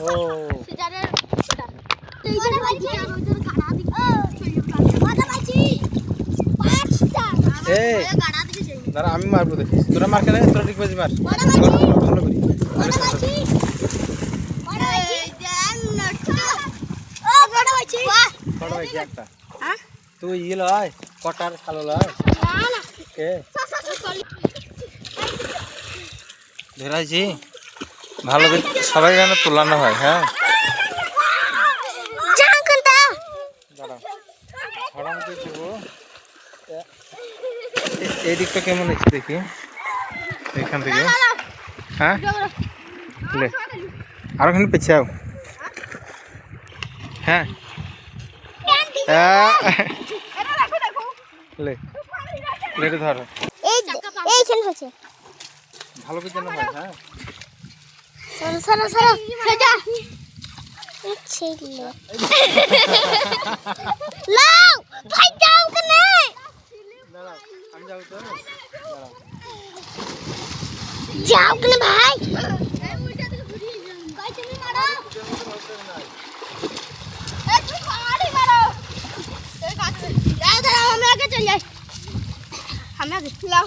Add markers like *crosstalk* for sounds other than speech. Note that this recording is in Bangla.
ও সিজারের ওটা এই আর ওই গাড়া দিকে মাথা ভাইজি পাঁচটা এই। গাড়া দিকে যাই দাঁড়া আমি মারবো দেখিস তোরা মার কেন তোরা ঠিক বাজি মার। ভালো করি বড় ভাইজি বড় ভাইজি দেন নটটা ও বড় ভাইজি বাহ। বড় ভাই কি একটা। হ্যাঁ? তুই ই লয় কটার খালো লয়? না না। কে? ধরাইছি ভালো সবাই যেন তোলানো হয় হ্যাঁ? এই দিকটা কেমন হচ্ছে দেখি? এখান থেকে। হ্যাঁ? আর ওখানে পেছাও হ্যাঁ? লে। লেটে ধরো। এইখানে হচ্ছে। ভালো যেন হয়? सरो सरो सरो। सजा। छीन ले *laughs* लाओ भाई जाओ कि नहीं लाओ हम जाओ तो जाओ कि नहीं भाई हम आगे चल जाए। हम आगे। लाओ।